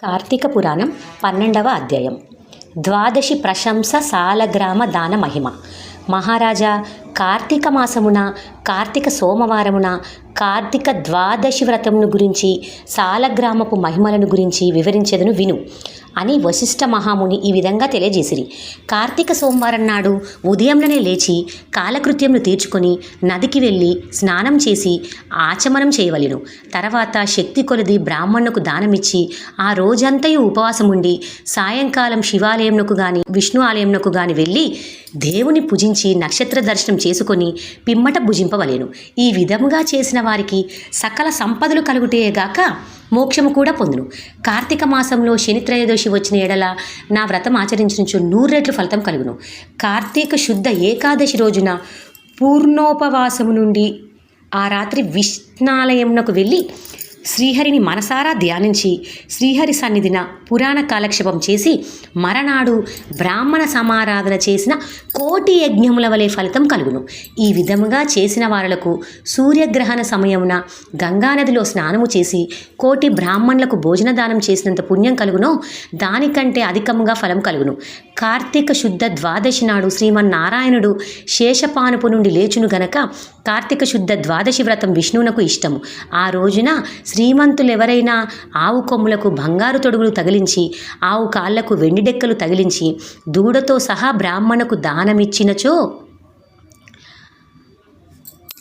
కార్తీక పురాణం పన్నెండవ అధ్యాయం. ద్వాదశి ప్రశంస సాలగ్రామ దాన మహిమ. మహారాజా కార్తీక మాసమున కార్తీక సోమవారమున కార్తీక ద్వాదశి వ్రతమును గురించి సాలగ్రామపు మహిమలను గురించి వివరించేదను విను. అని వశిష్ఠ మహాముని ఈ విధంగా తెలియజేసిరి. కార్తీక సోమవారం నాడు ఉదయంలోనే లేచి కాలకృత్యంను తీర్చుకొని నదికి వెళ్ళి స్నానం చేసి ఆచమనం చేయవలెను. తర్వాత శక్తి కొలది బ్రాహ్మణుకు దానమిచ్చి ఆ రోజంతయు ఉపవాసం ఉండి సాయంకాలం శివాలయంకు గాని విష్ణు ఆలయంకు గాని వెళ్ళి దేవుని పూజించి నక్షత్ర దర్శనం చేసుకొని పిమ్మట భుజింపవలేను. ఈ విధముగా చేసిన వారికి సకల సంపదలు కలుగుటేగాక మోక్షము కూడా పొందును. కార్తీక మాసంలో శని త్రయోదశి వచ్చిన ఎడల నా వ్రతం ఆచరించు నూరెట్లు ఫలితం కలుగును. కార్తీక శుద్ధ ఏకాదశి రోజున పూర్ణోపవాసము నుండి ఆ రాత్రి విష్ణాలయంనకు వెళ్ళి శ్రీహరిని మనసారా ధ్యానించి శ్రీహరి సన్నిధిన పురాణ కాలక్షేపం చేసి మరనాడు బ్రాహ్మణ సమారాధన చేసిన కోటి యజ్ఞముల వలె ఫలితం కలుగును. ఈ విధముగా చేసిన వారలకు సూర్యగ్రహణ సమయమున గంగానదిలో స్నానము చేసి కోటి బ్రాహ్మణులకు భోజన దానం చేసినంత పుణ్యం కలుగునో. దానికంటే అధికముగా ఫలం కలుగును. కార్తీక శుద్ధ ద్వాదశి నాడు శ్రీమన్నారాయణుడు శేషపానుపు నుండి లేచును గనక కార్తీక శుద్ధ ద్వాదశి వ్రతం విష్ణువునకు ఇష్టము. ఆ రోజున శ్రీమంతులు ఎవరైనా ఆవు కొమ్ములకు బంగారు తొడుగులు తగిలించి ఆవు కాళ్ళకు వెండి డెక్కలు తగిలించి దూడతో సహా బ్రాహ్మణకు దానమిచ్చినచో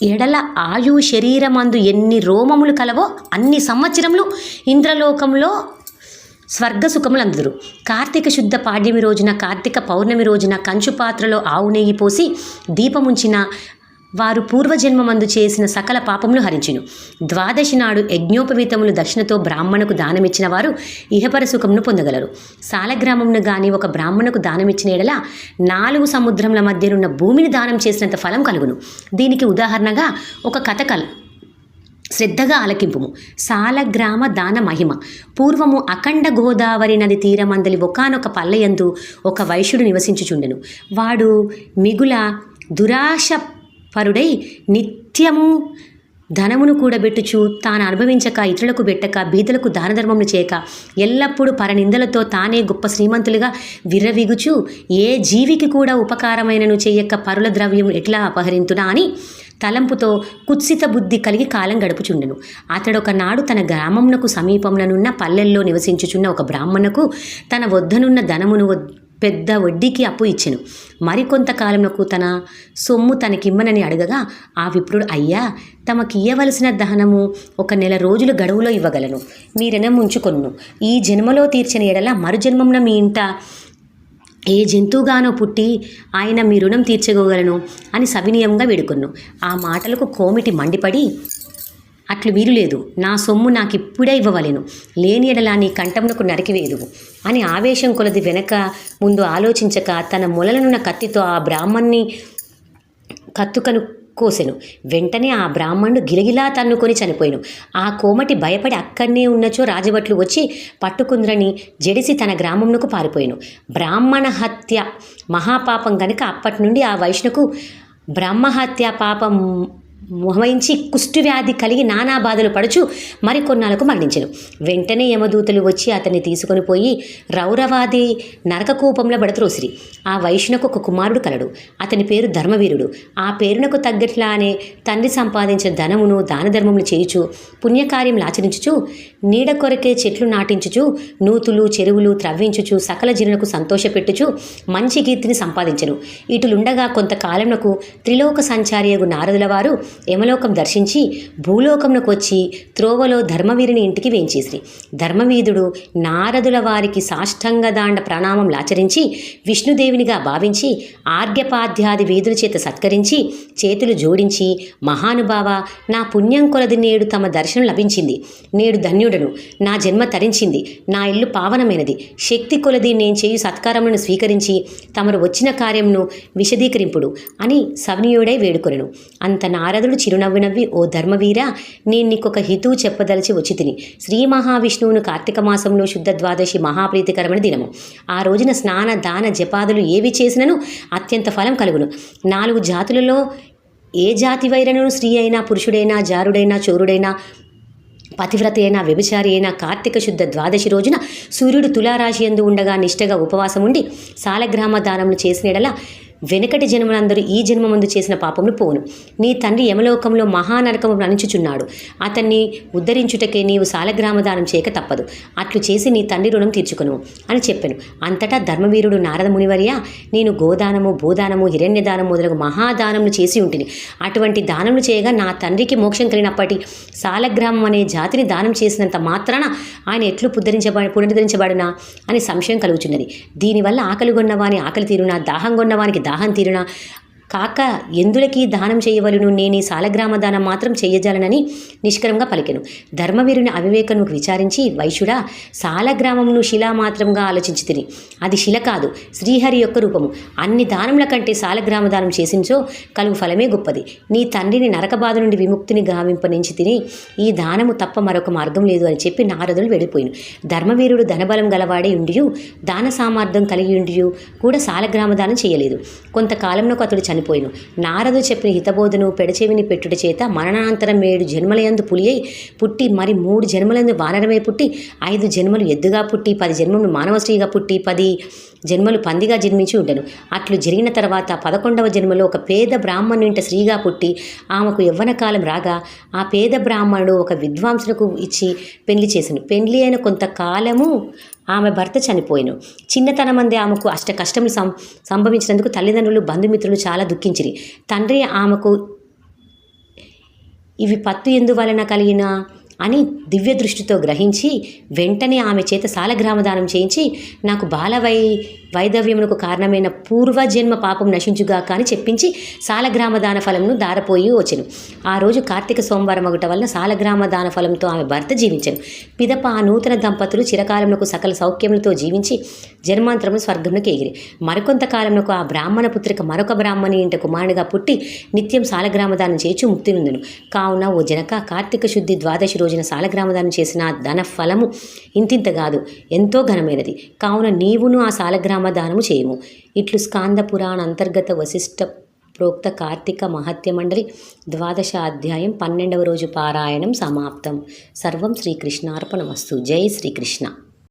ఎడల ఆయు శరీరమందు ఎన్ని రోమములు కలవో అన్ని సంవత్సరములు ఇంద్రలోకంలో స్వర్గ సుఖములు అందుదురు కార్తీక శుద్ధ పాడ్యమి రోజున కార్తీక పౌర్ణమి రోజున కంచు పాత్రలో ఆవు నెయ్యి పోసి దీపముంచిన వారు పూర్వజన్మమందు చేసిన సకల పాపములు హరించును. ద్వాదశి నాడు యజ్ఞోపవీతములు దక్షిణతో బ్రాహ్మణకు దానమిచ్చిన వారు ఇహపర సుఖమును పొందగలరు. సాలగ్రామమును గాని ఒక బ్రాహ్మణకు దానమిచ్చిన ఎడల నాలుగు సముద్రముల మధ్యనున్న భూమిని దానం చేసినంత ఫలం కలుగును. దీనికి ఉదాహరణగా ఒక కథకల్ శ్రద్ధగా ఆలకింపుము. సాలగ్రామ దాన మహిమ. పూర్వము అఖండ గోదావరి నది తీరమందలి ఒకనొక పల్లయందు ఒక వైశ్యుడు నివసించుచుండెను. వాడు మిగుల దురాశ పరుడై నిత్యము ధనమును కూడబెట్టుచు తాను అనుభవించక ఇతరులకు పెట్టక బీదలకు దానధర్మములు చేయక ఎల్లప్పుడూ పరనిందలతో తానే గొప్ప శ్రీమంతులుగా విర్రవిగుచు ఏ జీవికి కూడా ఉపకారమైనను చేయక పరుల ద్రవ్యం ఎట్లా అపహరింతునా అని తలంపుతో కుత్సిత బుద్ధి కలిగి కాలం గడుపుచుండెను. అతడొక నాడు తన గ్రామమునకు సమీపంలోనున్న పల్లెల్లో నివసించుచున్న ఒక బ్రాహ్మణకు తన వద్దనున్న ధనమును పెద్ద వడ్డీకి అప్పు ఇచ్చెను. మరికొంతకాలంలో తన సొమ్ము తనకిమ్మనని అడగగా ఆ విప్రుడు అయ్యా తమకియ్యవలసిన దహనము ఒక నెల రోజులు గడువులో ఇవ్వగలను. మీరెనం ఉంచుకొన్ను ఈ జన్మలో తీర్చిన ఎడల మరు జన్మమున మీ ఇంట ఏ జంతువుగానో పుట్టి ఆయన మీ రుణం తీర్చగలను అని సవినీయంగా వేడుకొన్ను. ఆ మాటలకు కోమిటి మండిపడి అట్లు వీలు లేదు నా సొమ్ము నాకిప్పుడే ఇవ్వవలెను. లేని ఎడలా నీ కంఠమునకు నరికివేదువు అని ఆవేశం కొలది వెనక ముందు ఆలోచించక తన మొలలనున్న కత్తితో ఆ బ్రాహ్మణ్ణి కత్తుకను కోసెను. వెంటనే ఆ బ్రాహ్మణుడు గిలగిలా తన్నుకొని చనిపోయాను. ఆ కోమటి భయపడి అక్కడనే ఉన్నచో రాజభట్లు వచ్చి పట్టుకుందరని జడిసి తన గ్రామంలోకి పారిపోయాను. బ్రాహ్మణ హత్య మహాపాపం గనుక అప్పటి నుండి ఆ వైష్ణకు బ్రహ్మహత్య పాపం వహించి కుష్ఠవ్యాధి కలిగి నానా బాధలు పడుచు మరికొన్నాళ్ళకు మరణించను. వెంటనే యమదూతలు వచ్చి అతన్ని తీసుకొని పోయి రౌరవాది నరకకూపంలో బడత్రోసిరి ఆ వైష్ణకు ఒక కుమారుడు కలడు. అతని పేరు ధర్మవీరుడు. ఆ పేరునకు తగ్గట్లానే తండ్రి సంపాదించిన ధనమును దాన ధర్మములు చేయుచు పుణ్యకార్యములు ఆచరించుచు నీడ కొరకే చెట్లు నాటించుచు నూతులు చెరువులు త్రవ్వించుచు సకల జనులకు సంతోషపెట్టుచు మంచి కీర్తిని సంపాదించను. ఇటులుండగా కొంతకాలమునకు త్రిలోక సంచారియగు నారదుల వారు యమలోకం దర్శించి భూలోకంలోకి వచ్చి త్రోవలో ధర్మవీరుని ఇంటికి వేంచేసిరి ధర్మవీధుడు నారదుల వారికి సాష్టంగ దాండ ప్రణామం ఆచరించి విష్ణుదేవినిగా భావించి ఆర్ఘ్యపాధ్యాది వీధుల చేత సత్కరించి చేతులు జోడించి మహానుభావ నా పుణ్యం కొలది నేడు తమ దర్శనం లభించింది. నేడు ధన్యుడను. నా జన్మ తరించింది. నా ఇల్లు పావనమైనది. శక్తి కొలది నేను చేయు సత్కారములను స్వీకరించి తమరు వచ్చిన కార్యమును విశదీకరింపుడు అని సవనీయుడై వేడుకొనెను. అంత నారదుడు చిరునవ్వు నవ్వి ఓ ధర్మవీర నేను నీకొక హితువు చెప్పదలిచి వచ్చితిని. శ్రీ మహావిష్ణువును కార్తీక మాసంలో శుద్ధ ద్వాదశి మహాప్రీతికరమైన దినము. ఆ రోజున స్నాన దాన జపాదులు ఏవి చేసినను అత్యంత ఫలం కలుగును. నాలుగు జాతులలో ఏ జాతి వైరను స్త్రీ అయినా పురుషుడైనా జారుడైనా చోరుడైనా పతివ్రత అయినా వ్యభిచారి అయినా కార్తీక శుద్ధ ద్వాదశి రోజున సూర్యుడు తులారాశి ఎందు ఉండగా నిష్టగా ఉపవాసం ఉండి సాలగ్రామ దానములు చేసినడలా వెనకటి జన్మలందరూ ఈ జన్మ ముందు చేసిన పాపములు పోను నీ తండ్రి యమలోకంలో మహానరకము అణిచుచున్నాడు అతన్ని ఉద్ధరించుటకే నీవు సాలగ్రామదానం చేయక తప్పదు. అట్లు చేసి నీ తండ్రి రుణం తీర్చుకును అని చెప్పాను. అంతటా ధర్మవీరుడు నారద మునివర్య నేను గోదానము భూదానము హిరణ్యదానం మొదలగు మహాదానములు చేసి ఉంటిని. అటువంటి దానములు చేయగా నా తండ్రికి మోక్షం కలిగినప్పటి సాలగ్రామం అనే జాతిని దానం చేసినంత మాత్రాన ఆయన ఎట్లు పుద్ధరించబడి పునరుద్ధరించబడినా అని సంశయం కలుగుచున్నది. దీనివల్ల ఆకలి కొన్నవాని ఆకలి తీరునా దాహం కొన్నవానికి దాహం తీరునా కాక ఎందులకి దానం చేయవలను? నేను సాలగ్రామ దానం మాత్రం చేయజాలనని నిష్కరంగా పలికెను. ధర్మవీరుని అవివేకముకు విచారించి వైశ్యుడా సాలగ్రామమును శిలా మాత్రంగా ఆలోచించి తిని. అది శిల కాదు శ్రీహరి యొక్క రూపము. అన్ని దానముల కంటే సాలగ్రామ దానం చేసించో కలుగు ఫలమే గొప్పది. నీ తండ్రిని నరకబాధ నుండి విముక్తిని గావింపనించి తిని ఈ దానము తప్ప మరొక మార్గం లేదు అని చెప్పి నారదులు వెళ్ళిపోయిను. ధర్మవీరుడు ధనబలం గలవాడే ఉండియు దాన సామర్థ్యం కలిగి ఉండియు కూడా సాలగ్రామ దానం చేయలేదు. కొంతకాలంలో అతడు వెళ్ళిపోయిను నారదు చెప్పిన హితబోధను పెడచెవిని పెట్టుట చేత మరణానంతరం ఏడు జన్మలయందు పులి అయి పుట్టి మరి మూడు జన్మలందు వానరమై పుట్టి ఐదు జన్మలు ఎద్దుగా పుట్టి పది జన్మలు మానవ స్త్రీగా పుట్టి పది జన్మలు పందిగా జన్మించి ఉండను. అట్లు జరిగిన తర్వాత పదకొండవ జన్మలో ఒక పేద బ్రాహ్మణుంట స్త్రీగా పుట్టి ఆమెకు యవ్వన కాలం రాగా ఆ పేద బ్రాహ్మణుడు ఒక విద్వాంసులకు ఇచ్చి పెళ్ళి చేశాను పెళ్ళి అయిన కొంతకాలము ఆమె భర్త చనిపోయాను. చిన్నతనమందే ఆమెకు అష్ట కష్టములు సం సంభవించినందుకు తల్లిదండ్రులు బంధుమిత్రులు చాలా దుఃఖించిరి. తండ్రి ఆమెకు ఇవి పత్తు ఎందువలన కలిగిన? అని దివ్య దృష్టితో గ్రహించి వెంటనే ఆమె చేత సాలగ్రామదానం చేయించి నాకు బాల వై వైదవ్యమునకు కారణమైన పూర్వజన్మ పాపం నశించుగాక అని చెప్పించి సాలగ్రామదాన ఫలంను దారపోయి వచ్చెను. ఆ రోజు కార్తీక సోమవారం ఒకట వల్ల సాలగ్రామ దాన ఫలంతో ఆమె భర్త జీవించను. పిదప ఆ నూతన దంపతులు చిరకాలమునకు సకల సౌఖ్యములతో జీవించి జన్మాంతరము స్వర్గమునకు ఎగిరి. మరికొంత ఆ బ్రాహ్మణ పుత్రిక మరొక బ్రాహ్మణి ఇంట కుమారునిగా పుట్టి నిత్యం సాలగ్రామదానం చేయించు ముక్తి నుందును. కావున ఓ జనక కార్తీక శుద్ధి ద్వాదశి రోజున సాలగ్రామదానం చేసిన ధన ఫలము ఇంతింత కాదు ఎంతో ఘనమైనది. కావున నీవును ఆ సాలగ్రామ దానము చేయము. ఇట్లు స్కాంద పురాణ అంతర్గత వశిష్ట ప్రోక్త కార్తీక మహత్య మండలి ద్వాదశ అధ్యాయం పన్నెండవ రోజు పారాయణం సమాప్తం. సర్వం శ్రీకృష్ణార్పణమస్తు. జై శ్రీకృష్ణ.